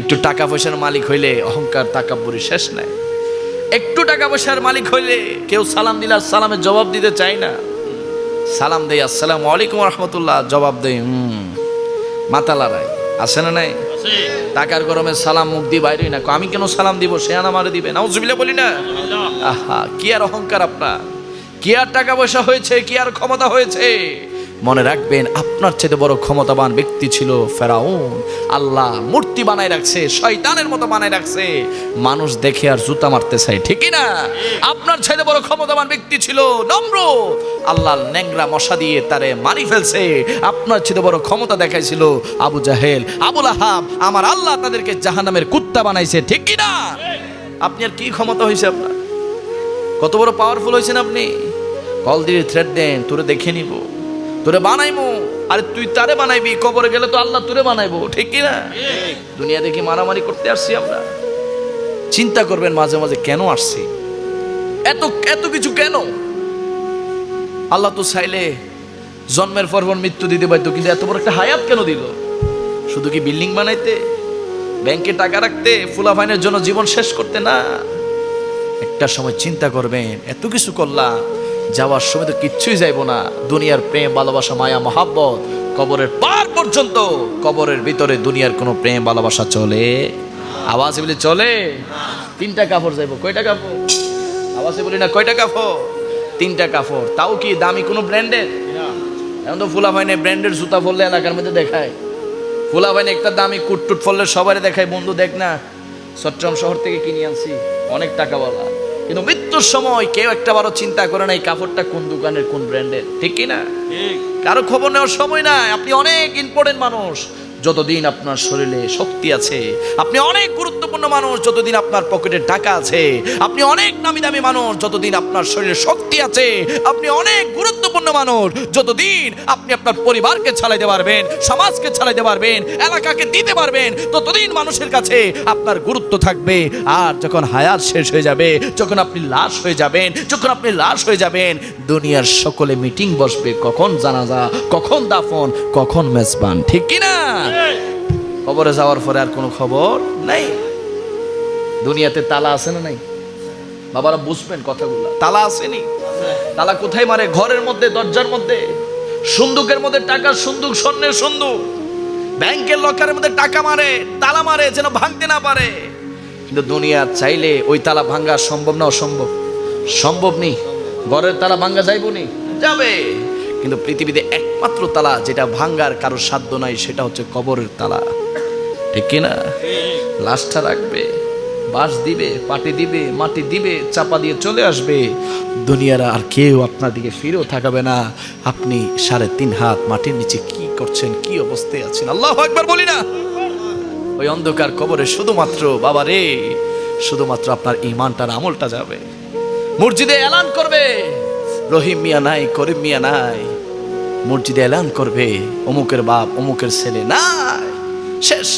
একটু টাকা পয়সার মালিক হইলে অহংকার টাকা তাকাব্বুরি শেষ নাই। একটু টাকা পয়সার মালিক হইলে কেউ সালাম দিলে সালামের জবাব দিতে চায় না। সালাম দেই আসসালাম আলাইকুম রহমতুল্লাহ। জবাব দেই হুম মাথা লড়াই আছে না নাই? টাকার গরমে সালাম মুখ দিয়ে বাইরে না। আমি কেন সালাম দিব? সে আনা মারে দিবে। নাউজুবিল্লাহ বলি না। আহা কি আর অহংকার আপনার? কি আর টাকা পয়সা হয়েছে? কি আর ক্ষমতা হয়েছে? মনে রাখবেন, আপনার চেয়ে বড় ক্ষমতাবান ব্যক্তি ছিল ফেরাউন। আল্লাহ মূর্তি বানায় রাখছে, শয়তানের মতো বানায় রাখছে। মানুষ দেখে আর জুতা মারতে চায় ঠিকই না আপনার ছেলে বড় ক্ষমতাবান ব্যক্তি ছিল নম্র আল্লাহ ন্যাংরা মশা দিয়ে তারে মারি ফেলছে। আপনার ছেলে বড় ক্ষমতা দেখাইছিল আবু জাহেল। আবুল আহাব আমার আল্লাহ তাদেরকে জাহানামের কুত্তা বানাইছে, ঠিক কি না আপনি আর কি ক্ষমতা হয়েছে আপনার? কত বড় পাওয়ারফুল হয়েছেন আপনি? কল দিয়ে থ্রেড দেন, তোরে দেখে নিব। তোরে বানাইবো আরে তুই তারে বানাইবি? কবরে গেলে তো আল্লাহ তোরে বানাইবো ঠিক কি না দুনিয়া দেখি মারামারি করতে আসছি আমরা। চিন্তা করবেন মাঝে মাঝে কেন আসছি? এত এত কিছু কেন? আল্লাহ তো চাইলে জন্মের পর পর মৃত্যু দিতে পারতো কিন্তু এত বড় একটা হায়াত কেন দিল? শুধু কি বিল্ডিং বানাইতে ব্যাংকে টাকা রাখতে ফুলাফাইনের জন্য জীবন শেষ করতে না? একটা সময় চিন্তা করবেন এত কিছু করলাম যাওয়ার সময় তো কিচ্ছুই যাইব না। দুনিয়ার প্রেম, ভালোবাসা, মায়া, মহাব্বত, কবরের পার পর্যন্ত কবরের ভিতরে দুনিয়ার কোনো প্রেম, ভালোবাসা চলে। আওয়াজে বলি, চলে। তিনটা কাপড় যাইব। কয়টা কাপড় আওয়াজে বলি না, কয়টা কাপড় তিনটা কাপড় তাও কি দামি কোনো ব্র্যান্ডের? এখন তো ফুলা ভাইনে ব্র্যান্ডের জুতা পরলে এলাকার মধ্যে দেখায়। ফুলা ভাইনে একটা দামি কুটটুট পরলে সবাই দেখায়। বন্ধু দেখ না, চট্টগ্রাম শহর থেকে কিনে আনছি। অনেক টাকা বলা কিন্তু মৃত্যুর সময় কেউ একটা বারো চিন্তা করে না এই কাপড়টা কোন দোকানের কোন ব্র্যান্ডের। ঠিক কিনা? কারও খবর নেওয়ার সময় না আপনি অনেক ইম্পর্টেন্ট মানুষ। যতদিন আপনার শরীরে শক্তি আছে, আপনি অনেক গুরুত্বপূর্ণ মানুষ যতদিন আপনার পকেটে টাকা আছে, আপনি অনেক নামি দামি মানুষ যতদিন আপনার শরীরে শক্তি আছে, আপনি অনেক গুরুত্বপূর্ণ মানুষ যতদিন আপনি আপনার পরিবারকে চালাইতে পারবেন, সমাজকে চালাইতে পারবেন, এলাকাকে দিতে পারবেন, ততদিন মানুষের কাছে আপনার গুরুত্ব থাকবে। আর যখন হায়ার শেষ হয়ে যাবে, যখন আপনি লাশ হয়ে যাবেন, যখন আপনি লাশ হয়ে যাবেন, দুনিয়ার সকলে মিটিং বসবে, কখন জানাজা, কখন দাফন, কখন মেজবান, ঠিক কি না খবরে যাওয়ার পরে আর কোনো খবর নেই? দুনিয়াতে তালা আছে না নাই? বাবারা বুঝবেন কথাগুলো। তালা আসেনি। তালা কোথায় মারে? ঘরের মধ্যে, দরজার মধ্যে, সুন্দুকের মধ্যে টাকা, সুন্দুক, স্বর্ণের সুন্দুক। ব্যাংকের লকারের মধ্যে টাকা মারে, তালা মারে, যেন ভাঙতে না পারে। কিন্তু দুনিয়া চাইলে ওই তালা ভাঙ্গা সম্ভব না অসম্ভব? সম্ভব নেই ঘরের তালা ভাঙ্গা যাইব নি? যাবে। কিন্তু পৃথিবীতে একমাত্র তালা যেটা ভাঙ্গার কারও সাধ্য নাই, সেটা হচ্ছে কবরের তালা। ঠিক কিনা লাশটা রাখবে, বাঁশ দিবে, পাটি দিবে, মাটি দিবে, চাপা দিয়ে চলে আসবে। দুনিয়ার আর কেউ আপনার দিকে ফিরেও থাকাবে না। আপনি সাড়ে তিন হাত মাটির নিচে কি করছেন, কি অবস্থায় আছেন? আল্লাহ একবার বলি না। ওই অন্ধকার কবরে শুধুমাত্র, বাবা রে, শুধুমাত্র আপনার ইমানটার আমলটা যাবে। মসজিদে এলান করবে। রহিম মিয়া নাই, করিম মিয়া নাই। মসজিদে এলান করবে, অমুকের বাপ, অমুকের ছেলে, নাই, শেষ।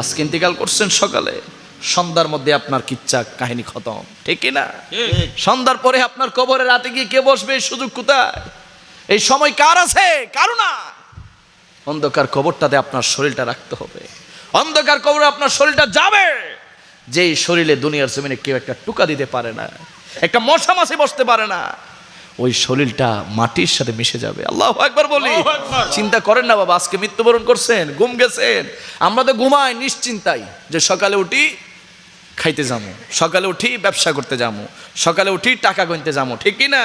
আজকে ইন্তেকাল করছেন সকালে, সন্ধ্যার মধ্যে আপনার কিচ্ছা কাহিনী খতম, ঠিক না? সন্ধ্যার পরে আপনার কবরে রাতে গিয়ে কে বসবে সুযোগ কোথায়? এই সময় কার আছে? কারও না। অন্ধকার কবরটাতে আপনার শরীরটা রাখতে হবে। অন্ধকার কবরে আপনার শরীরটা যাবে। যেই শরীরে দুনিয়ার জমিনে কেউ একটা টুকা দিতে পারে না, একটা মশা মাসে বসতে পারে না ওই শরীরটা মাটির সাথে মিশে যাবে। আল্লাহ একবার বলি। চিন্তা করেন না বাবা আজকে মৃত্যুবরণ করছেন ঘুম গেছেন। আমরা তো ঘুমাই নিশ্চিন্তাই যে সকালে উঠি খাইতে যাব সকালে উঠি ব্যবসা করতে যাব সকালে উঠি টাকা গুনতে যাব ঠিক কি না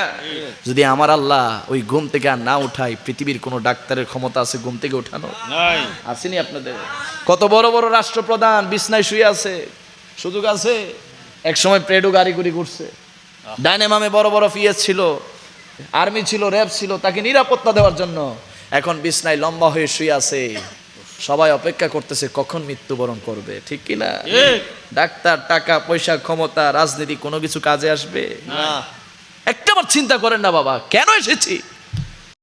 যদি আমার আল্লাহ ওই ঘুম থেকে আর না উঠাই পৃথিবীর কোনো ডাক্তারের ক্ষমতা আছে ঘুম থেকে উঠানো আসেনি আপনাদের? কত বড় বড় রাষ্ট্রপ্রধান বিছনায় শুয়ে আছে সুযোগ আছে? এক সময় প্রেডো গাড়ি গুড়ি ঘুরছে। ডাইনামামে বড় বড় পিএস ছিল আর্মি ছিল র্যাব ছিল তাকে নিরাপত্তা দেওয়ার জন্য। এখন বিছনায় লম্বা হয়ে শুয়ে আছে। সবাই অপেক্ষা করতেছে কখন মৃত্যুবরণ করবে ঠিক কিনা? ডাক্তার টাকা পয়সা ক্ষমতা রাজনীতি কোনো কিছু কাজে আসবে? না। একটাবার চিন্তা করেন না বাবা কেন এসেছি?